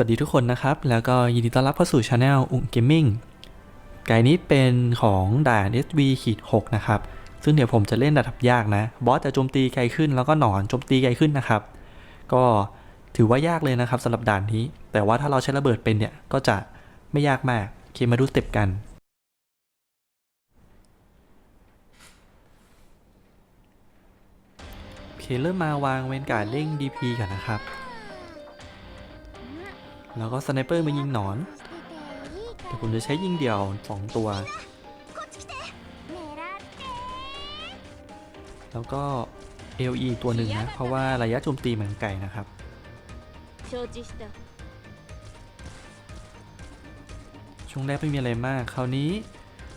วัสดีทุกคนนะครับ แล้วก็ยินดีต้อนรับเข้าสู่ช anel อุ้งเกมมิ่งไกด์นี้เป็นของด่าน SV ขีด6นะครับ ซึ่งเดี๋ยวผมจะเล่นระดับยากนะ บอสจะโจมตีไกลขึ้นแล้วก็หนอนโจมตีไกลขึ้นนะครับ ก็ถือว่ายากเลยนะครับสำหรับด่านนี้ แต่ว่าถ้าเราใช้ระเบิดเป็นเนี่ย ก็จะไม่ยากมากโอเคมาดูสเต็ปกัน โอเคเริ่มมาวางเวนการ์เร่ง DP กันนะครับ แล้วก็สไนเปอร์มายิงหนอน แต่ผมจะใช้ยิงเดี่ยว 2 ตัว แล้วก็ LE ตัวหนึ่งนะ เพราะว่าระยะโจมตีเหมือนไก่นะครับช่วงแรกไม่มีอะไรมาก คราวนี้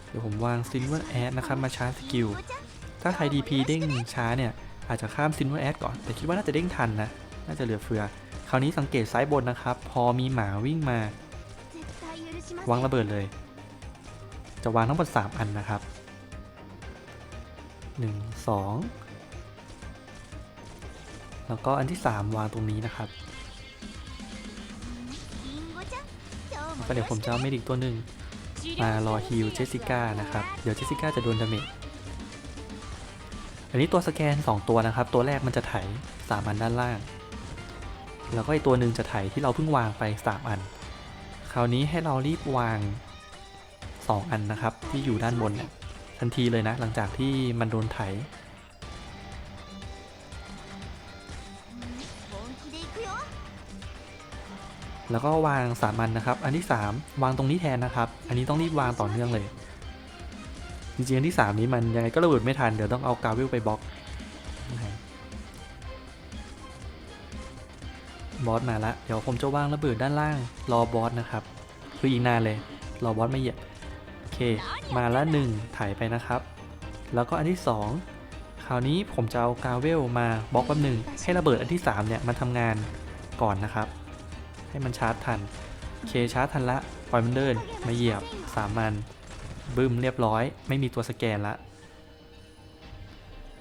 เดี๋ยวผมวางซินเวอร์แอดนะครับ มาชาร์จสกิล ถ้าใคร DP เด้งช้าเนี่ย อาจจะข้ามซินเวอร์แอดก่อน แต่คิดว่าน่าจะเด้งทันนะาจะเหลือเฟือ คราวนี้สังเกตซ้ายบนนะครับ พอมีหมาวิ่งมา วางระเบิดเลย จะวางทั้งหมด3อันนะครับ 1 2 แล้วก็อันที่ 3 วางตรงนี้นะครับแล้ก็เดี๋ยวผมจะเอาเมดิกตัวหนึ่งมารอฮิลเจสสิก้านะครับ เดี๋ยวเจสสิก้าจะโดนดาเมจอันนี้ตัวสแกน 2 ตัวนะครับ ตัวแรกมันจะไถสามอันด้านล่าง แล้วก็อีกตัวหนึ่งจะไถที่เราเพิ่งวางไป3อัน คราวนี้ให้เรารีบวาง 2 อันนะครับ ที่อยู่ด้านบนเนี่ยทันทีเลยนะหลังจากที่มันโดนไถแล้วก็วางสามอันนะครับ อันที่ 3 วางตรงนี้แทนนะครับ อันนี้ต้องรีบวางต่อเนื่องเลย จริงๆ อันที่ 3 นี้มันยังไงก็ระเบิดไม่ทัน เดี๋ยวต้องเอากาวิลไปบล็อก บอสมาละเดี๋ยวผมจะวางระเบิดด้านล่าง รอบอสนะครับ คืออีกนานเลย รอบอสไม่เหยียบโอเค มาละหนึ่งถ่ายไปนะครับ แล้วก็อันที่ 2 คราวนี้ผมจะเอากาเวลมาบล็อกแป๊บหนึ่งให้ระเบิดอันที่ 3 เนี่ยมันทำงานก่อนนะครับ ให้มันชาร์จทันโอเคชาร์จทันละปล่อยมันเดินมาเหยียบสามันบึ้มเรียบร้อย ไม่มีตัวสแกนละ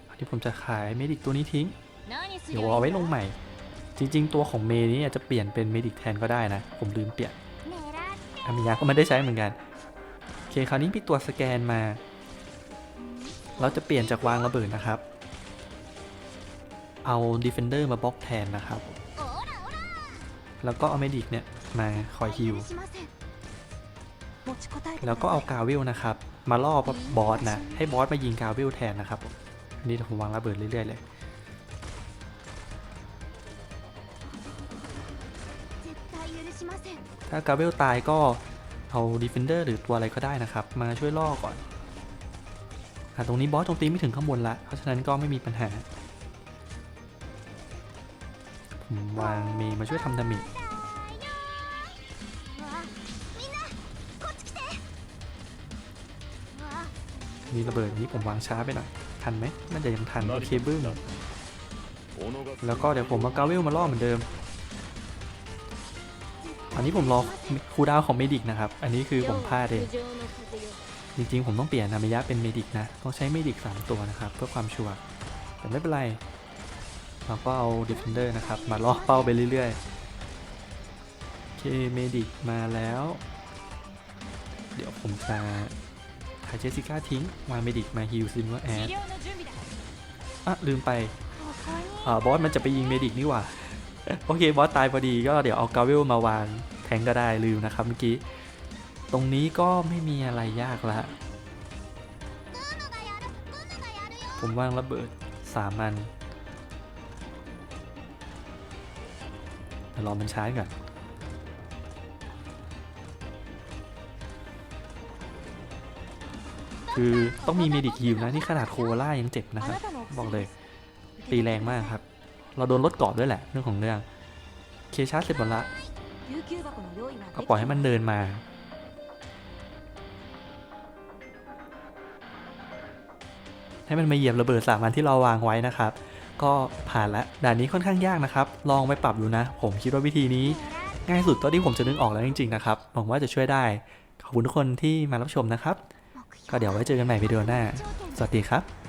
อันนี้ผมจะขายเมดิกตัวนี้ทิ้ง เดี๋ยวเอาไว้ลงใหม่ จริง ๆ ตัวของเมนี้อาจจะเปลี่ยนเป็นเมดิกแทนก็ได้นะ ผมลืมเปลี่ยนอามิยาก็ไม่ได้ใช้เหมือนกัน โอเค คราวนี้มีตัวสแกนมา เราจะเปลี่ยนจากวางระเบิดนะครับ เอาดีเฟนเดอร์มาบล็อกแทนนะครับ แล้วก็เอาเมดิกเนี่ยมาคอยฮิลแล้วก็เอากาวิลนะครับ มาล่อบอสนะ ให้บอสมายิงกาวิลแทนนะครับ นี่ผมวางระเบิดเรื่อยๆเลย ถ้ากาเบลตายก็เอาดีเฟนเดอร์หรือตัวอะไรก็ได้นะครับ มาช่วยล่อก่อนอตรงนี้บอสโจมตีไม่ถึงข้างบนละ เพราะฉะนั้นก็ไม่มีปัญหา ผมวางเมย์มาช่วยทำดามินี่ระเบิดนี้ผมวางช้าไปหน่อย ทันไหมน่าจะยังทันโอเคบึ้มแล้วก็เดี๋ยวผมมากาเวลมาล่อเหมือนเดิม ตอนนี้ผมรอคูดาวของเมดิกนะครับ อันนี้คือผมพลาดเอง จริงๆ ผมต้องเปลี่ยนนามยะเป็นเมดิกนะ ต้องใช้เมดิก 3 ตัวนะครับ เพื่อความชัวร์ แต่ไม่เป็นไร เราก็เอาเดฟเฟนเดอร์นะครับ มาล่อเป้าไปเรื่อยๆ โอเค เมดิกมาแล้ว เดี๋ยวผมจะหายเจสิก้าทิ้งวางเมดิกมาฮิลซินว่าแอดอะลืมไปอ่าบอสมันจะไปยิงเมดิกนี่หว่า โอเคบอสตายพอดีก็เดี๋ยวเอากาเวลมาวางแทงก็ได้ลืมนะครับเมื่อกี้ ตรงนี้ก็ไม่มีอะไรยากละ ผมวางระเบิดสามันรอมันใชาร์จก่อนคือต้องมีเมดิกฮิลนะ นี่ขนาดโคล่ายังเจ็บนะครับ บอกเลย ตีแรงมากครับ เราโดนรถกอบด้วยแหละเรื่องของเรื่องเคชาร์จเสร็จหมดละก็ปล่อยให้มันเดินมา ให้มันมาเหยียบระเบิดสามันที่เราวางไว้นะครับ ก็ผ่านละด่านนี้ค่อนข้างยากนะครับ ลองไปปรับดูนะ ผมคิดว่าวิธีนี้ ง่ายสุดตอนที่ผมจะนึกออกแล้วจริงๆนะครับหวังว่าจะช่วยได้ ขอบคุณทุกคนที่มารับชมนะครับ ก็เดี๋ยวไว้เจอกันใหม่วิดีโอหน้า สวัสดีครับ